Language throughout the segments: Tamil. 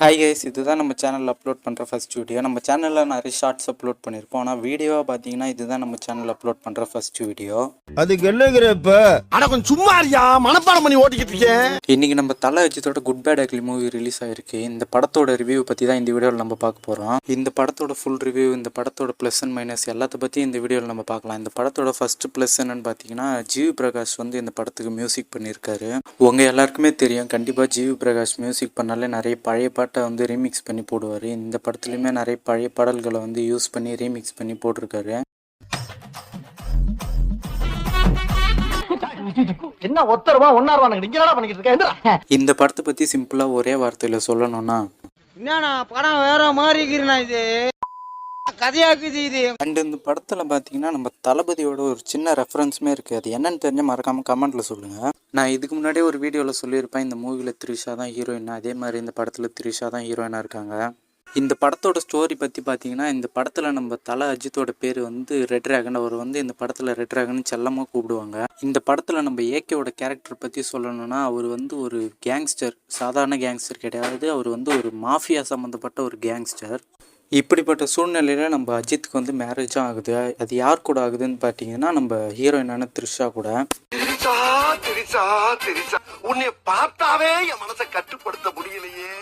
ஹாய் கைஸ் இதுதான் நம்ம சேனலில் அப்லோட் பண்ணுற ஃபர்ஸ்ட் வீடியோ நம்ம சேனலில் நிறைய ஷார்ட்ஸ் அப்லோட் பண்ணியிருப்போம் ஆனால் வீடியோவாக பார்த்தீங்கன்னா இதுதான் நம்ம சேனலில் அப்லோட் பண்ணுற ஃபர்ஸ்ட் வீடியோ அதுக்கு என்னங்கிறப்ப அட கொஞ்சம் சும்மா இருக்கியா? மனப்பாடம் பண்ணி ஓட்டிக்கிட்டு இருக்கேன் இன்றைக்கி நம்ம தலை அஜித்தோட good bad ugly movie release ஆயிருக்கு. இந்த படத்தோட ரிவ்யூ பற்றி தான் இந்த வீடியோவில் நம்ம பார்க்க போகிறோம் இந்த படத்தோட ஃபுல் ரிவ்யூ இந்த படத்தோட ப்ளஸ் அண்ட் மைனஸ் எல்லாத்த பற்றி இந்த வீடியோவில் நம்ம பார்க்கலாம். இந்த படத்தோட ஃபர்ஸ்ட் ப்ளஸ் என்னன்னு பார்த்தீங்கன்னா ஜிவி பிரகாஷ் வந்து இந்த படத்துக்கு மியூசிக் பண்ணியிருக்காரு உங்கள் எல்லாருக்குமே தெரியும். கண்டிப்பாக ஜிவி பிரகாஷ் மியூசிக் பண்ணாலே நிறைய பழைய பாட்டை வந்து ரீமிக்ஸ் பண்ணி போடுவார். இந்த படத்துலையுமே நிறைய பழைய பாடல்களை வந்து யூஸ் பண்ணி ரீமிக்ஸ் பண்ணி போட்டிருக்காரு. என்ன ஒத்தரவா ஒன்னாரவா இங்க என்னடா பண்ணிக்கிட்டு இருக்க? எந்திரா. இந்த படத்தை பற்றி சிம்பிளாக ஒரே வார்த்தையில் சொல்லணும்னா என்னண்ணா படம் வேற மாதிரி இது? கதையாக்குது இது. அண்ட் இந்த படத்தில் பார்த்தீங்கன்னா நம்ம தளபதியோட ஒரு சின்ன ரெஃபரன்ஸுமே இருக்குது அது என்னன்னு தெரிஞ்ச மறக்காமல் கமெண்ட்டில் சொல்லுங்கள் நான் இதுக்கு முன்னாடியே ஒரு வீடியோவில் சொல்லியிருப்பேன் இந்த மூவியில் த்ரிஷா தான் ஹீரோயின் அதே மாதிரி இந்த படத்தில் த்ரிஷா தான் ஹீரோயினாக இருக்காங்க. இந்த படத்தோட ஸ்டோரி பற்றி பார்த்தீங்கன்னா இந்த படத்தில் நம்ம தல அஜித்தோட பேர் வந்து ரெட் ட்ராகன் அவர் வந்து இந்த படத்தில் ரெட் ட்ராகன் செல்லமாக கூப்பிடுவாங்க. இந்த படத்தில் நம்ம ஏகேவோட கேரக்டர் பற்றி சொல்லணும்னா அவர் வந்து ஒரு கேங்ஸ்டர் சாதாரண கேங்ஸ்டர் கிடையாது. அவர் வந்து ஒரு மாஃபியா சம்மந்தப்பட்ட ஒரு கேங்ஸ்டர் இப்படிப்பட்ட சூழ்நிலையில் நம்ம அஜித்துக்கு வந்து மேரேஜும் ஆகுது. அது யார் கூட ஆகுதுன்னு பார்த்தீங்கன்னா நம்ம ஹீரோயினான த்ரிஷா கூட. உன்னை பார்த்தாவே என் மனசை கட்டுப்படுத்த முடியலையே.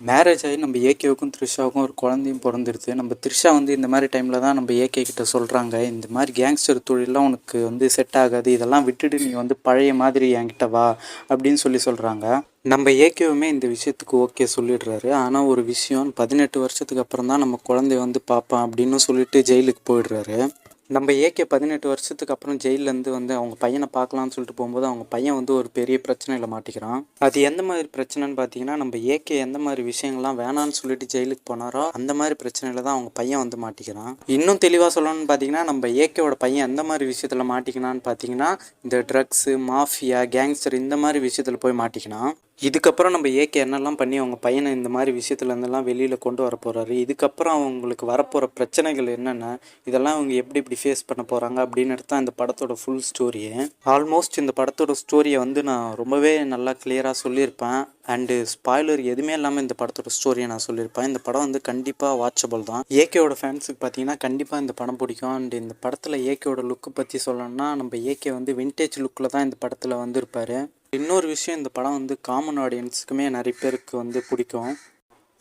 மேரேஜ் ஆகி நம்ம ஏகேவுக்கும் த்ரிஷாவுக்கும் ஒரு குழந்தையும் பிறந்துடுது நம்ம த்ரிஷா வந்து இந்த மாதிரி டைமில் தான் நம்ம ஏகே கிட்ட சொல்கிறாங்க இந்த மாதிரி கேங்ஸ்டர் தொழிலெலாம் உனக்கு வந்து செட் ஆகாது. இதெல்லாம் விட்டுட்டு நீ வந்து பழைய மாதிரி என்கிட்ட வா அப்படின்னு சொல்லி சொல்கிறாங்க நம்ம ஏகேவுமே இந்த விஷயத்துக்கு ஓகே சொல்லிடுறாரு. ஆனால் ஒரு விஷயம் பதினெட்டு வருஷத்துக்கு அப்புறம் தான் நம்ம குழந்தைய வந்து பார்ப்பான் அப்படின்னு சொல்லிட்டு ஜெயிலுக்கு போயிடுறாரு. நம்ம ஏகே பதினெட்டு வருஷத்துக்கு அப்புறம் ஜெயிலேருந்து வந்து அவங்க பையனை பார்க்கலாம்னு சொல்லிட்டு போகும்போது அவங்க பையன் வந்து ஒரு பெரிய பிரச்சனையில் மாட்டிக்கிறான். அது எந்த மாதிரி பிரச்சனைன்னு பார்த்தீங்கன்னா நம்ம ஏகே எந்த மாதிரி விஷயங்கள்லாம் வேணான்னு சொல்லிட்டு ஜெயிலுக்கு போனாரோ அந்த மாதிரி பிரச்சனையில் தான் அவங்க பையன் வந்து மாட்டிக்கிறான். இன்னும் தெளிவாக சொல்லணும்னு பார்த்தீங்கன்னா நம்ம ஏகேவோட பையன் எந்த மாதிரி விஷயத்தில் மாட்டிக்கினான்னு பார்த்தீங்கன்னா இந்த ட்ரக்ஸு மாஃபியா கேங்ஸ்டர் இந்த மாதிரி விஷயத்தில் போய் மாட்டிக்கினான் இதுக்கப்புறம் நம்ம ஏகே என்னெல்லாம் பண்ணி அவங்க பையனை இந்த மாதிரி விஷயத்துலேருந்துலாம் வெளியில் கொண்டு வர போகிறாரு இதுக்கப்புறம் அவங்களுக்கு வரப்போகிற பிரச்சனைகள் என்னென்ன இதெல்லாம் அவங்க எப்படி இப்படி ஃபேஸ் பண்ண போகிறாங்க அப்படின்னு தான் இந்த படத்தோட ஃபுல் ஸ்டோரியே ஆல்மோஸ்ட் இந்த படத்தோட ஸ்டோரியை வந்து நான் ரொம்பவே நல்லா கிளியராக சொல்லியிருப்பேன். அண்டு ஸ்பாய்லர் எதுவுமே இல்லாமல் இந்த படத்தோட ஸ்டோரியை நான் சொல்லியிருப்பேன். இந்த படம் வந்து கண்டிப்பாக வாட்சபிள் தான். ஏகேவோட ஃபேன்ஸுக்கு பார்த்தீங்கன்னா கண்டிப்பாக இந்த படம் பிடிக்கும். அண்ட் இந்த படத்தில் ஏகேயோட லுக்கு பற்றி சொல்லணும்னா நம்ம ஏகே வந்து வின்டேஜ் லுக்கில் தான் இந்த படத்தில் வந்திருப்பார். இன்னொரு விஷயம் இந்த படம் வந்து காமன் ஆடியன்ஸுக்குமே நிறைய பேருக்கு வந்து பிடிக்கும்.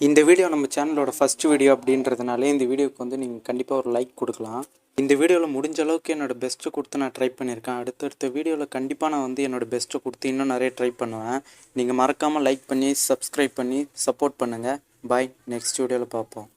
இந்த வீடியோ நம்ம சேனலோட ஃபஸ்ட் வீடியோ அப்படின்றதுனால இந்த வீடியோக்கு வந்து நீங்கள் கண்டிப்பாக ஒரு லைக் கொடுக்கலாம். இந்த வீடியோவில் முடிஞ்ச அளவுக்கு என்னோடய பெஸ்ட்டை கொடுத்து நான் ட்ரை பண்ணியிருக்கேன். அடுத்தடுத்த வீடியோவில் கண்டிப்பாக நான் வந்து என்னோடய பெஸ்ட்டை கொடுத்து இன்னும் நிறைய ட்ரை பண்ணுவேன். நீங்கள் மறக்காமல் லைக் பண்ணி சப்ஸ்கிரைப் பண்ணி சப்போர்ட் பண்ணுங்கள் பாய் நெக்ஸ்ட் வீடியோவில் பார்ப்போம்.